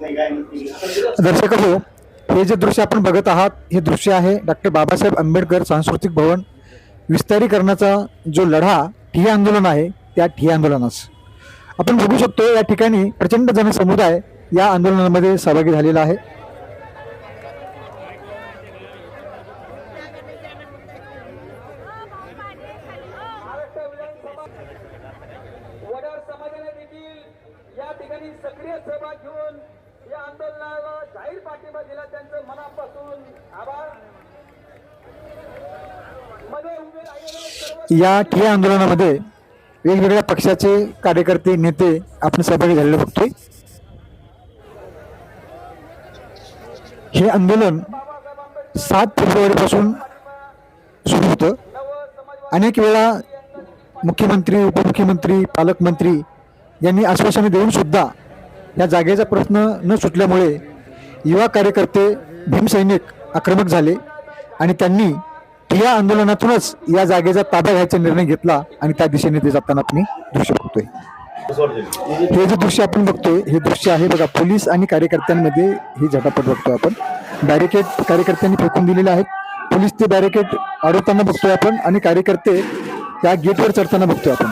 दर्शक हो हे जे दृश्य आपण बघत आहात हे दृश्य आहे डॉक्टर बाबासाहेब आंबेडकर सांस्कृतिक भवन. विस्तारीकरणाचा जो लढा ठिय्या आंदोलन आहे त्या ठिय्या आंदोलनास. आपण बघू शकतो या ठिकाणी प्रचंड जनसमुदाय या आंदोलनामध्ये सहभागी झालेला आहे. समाजाने देखील या ठिकाणी सक्रिय सहभाग घेऊन या आंदोलनाला जाहीर पाठिंबा दिला त्यांचं मनापासून आभार. या ठिया आंदोलनामध्ये वेगवेगळ्या पक्षाचे कार्यकर्ते नेते आपण सहभागी झालेले बघतोय. हे आंदोलन सात फेब्रुवारीपासून सुरू होतं. अनेक वेळा मुख्यमंत्री उपमुख्यमंत्री पालकमंत्री यांनी आश्वासने देऊन सुद्धा या जागेचा प्रश्न न सुटल्यामुळे युवा कार्यकर्ते भीमसैनिक आक्रमक झाले आणि त्यांनी या आंदोलनातूनच या जागेचा ताबा घ्यायचा निर्णय घेतला आणि त्या दिशेने ते जाताना आपण दृश्य बघतोय. हे जे दृश्य आपण बघतोय हे दृश्य आहे बघा पोलीस आणि कार्यकर्त्यांमध्ये ही झटापट बघतोय आपण. बॅरिकेड कार्यकर्त्यांनी फेकून दिलेले आहेत. पोलीस ते बॅरिकेड अडवताना बघतोय आपण आणि कार्यकर्ते त्या गेटवर चढताना बघतोय आपण.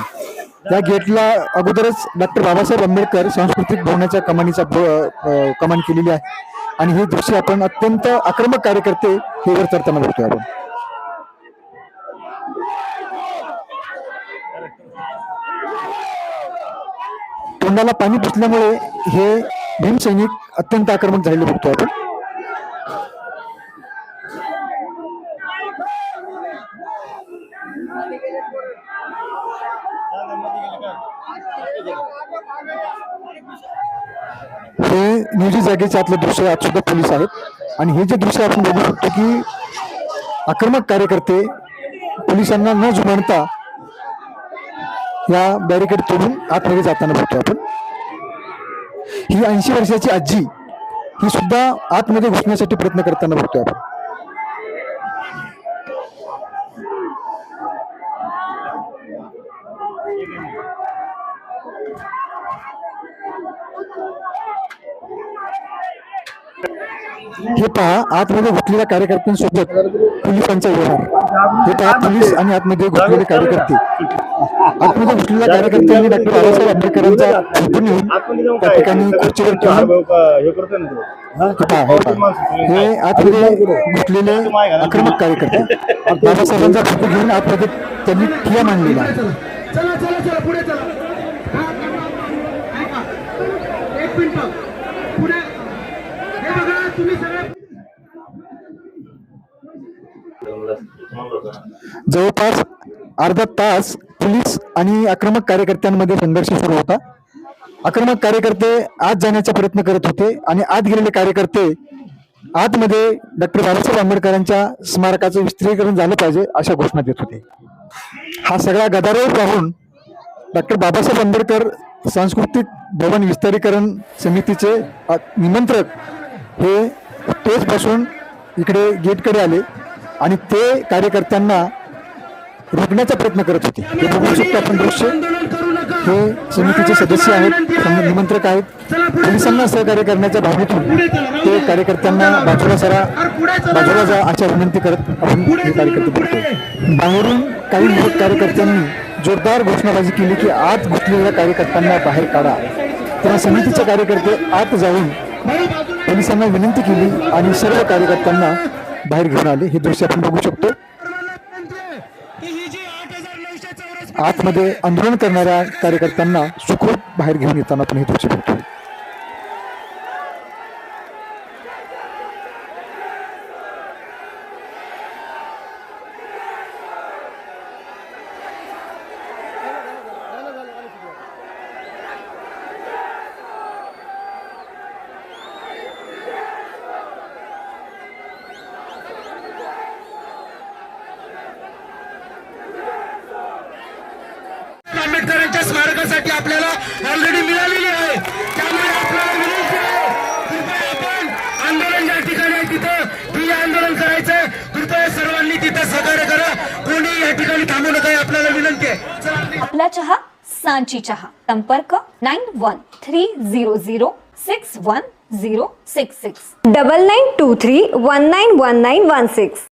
या गेटला अगोदरच डॉक्टर बाबासाहेब आंबेडकर सांस्कृतिक भवनाच्या कमानीचा कमान केलेली आहे. आणि हे दृश्य आपण अत्यंत आक्रमक कार्यकर्ते हे वर चढताना बघतोय आपण. तोंडाला पाणी पुसल्यामुळे हे भीमसैनिक अत्यंत आक्रमक झालेले बघतो आपण. हे न्यूजी जागेचे आतलं दृश्य आज सुद्धा पोलीस आहेत. आणि हे जे दृश्य आपण बघू शकतो की आक्रमक कार्यकर्ते पोलिसांना न जुमानता या बॅरिकेड तोडून आतमध्ये जाताना बघतो आपण. ही ऐंशी वर्षाची आजी ही सुद्धा आतमध्ये घुसण्यासाठी प्रयत्न करताना बघतोय आपण. हे पहा आतमध्ये घुटलेल्या कार्यकर्त्यांसोबत पोलिसांचा व्यवहार. हे पहा पोलीस आणि आतमध्ये घुटलेले कार्यकर्ते. आतमध्ये घुसलेल्या कार्यकर्त्यांनी डॉक्टर बाबासाहेब आंबेडकरांचा फोटो नेऊन त्या ठिकाणी खुर्चीवर ठेवून हे हे आतमध्ये घुसलेले आक्रमक कार्यकर्ते. बाबासाहेबांचा फोटो घेऊन आतमध्ये त्यांनी ठिया मांडलेला आहे. जवळपास अर्धा तास पोलीस आणि आक्रमक कार्यकर्त्यांमध्ये संघर्ष सुरू होता. आक्रमक कार्यकर्ते आत जाण्याचा प्रयत्न करत होते आणि आत गेलेले कार्यकर्ते आतमध्ये डॉक्टर बाबासाहेब आंबेडकरांच्या स्मारकाचं विस्तीरीकरण झालं पाहिजे अशा घोषणा देत होते. हा सगळा गदारोळ पाहून डॉक्टर बाबासाहेब आंबेडकर सांस्कृतिक भवन विस्तारीकरण समितीचे निमंत्रक हे तेचपासून इकडे गेटकडे आले. आणि ते कार्यकर्त्यांना रोखण्याचा प्रयत्न करत होते. हे बघू शकतो आपण दृश्य. हे समितीचे सदस्य आहेत निमंत्रक आहेत. पोलिसांना सहकार्य करण्याच्या भावनेतून ते कार्यकर्त्यांना बाजूला सरा बाजूला जा अशा विनंती करत आपण हे कार्यकर्ते बघतोय. बाहेरून काही कार्यकर्त्यांनी जोरदार घोषणाबाजी केली की आत घुसलेल्या कार्यकर्त्यांना बाहेर काढा. तेव्हा समितीचे कार्यकर्ते आत जाऊन पोलिसांना विनंती केली आणि सर्व कार्यकर्त्यांना बाहेर घेऊन आले. हे दृश्य आपण बघू शकतो. आतमध्ये आंदोलन करणाऱ्या कार्यकर्त्यांना सुखरूप बाहेर घेऊन येताना आपण हे दृश्य बघतो. आंबेडकरांच्या आपल्याला ऑलरेडी मिळालेली आहे त्यामुळे आपल्याला विनंती आहे कृपया आपण आंदोलन ज्या ठिकाणी आहे तिथं ठिय्या आंदोलन करायचं कृपया सर्वांनी तिथं सहकार्य करा कोणी या ठिकाणी थांबू नका आपल्याला विनंती आहे आपला चहा सांची चहा संपर्क nine one three zero zero six one zero six six double nine two three one nine one nine one six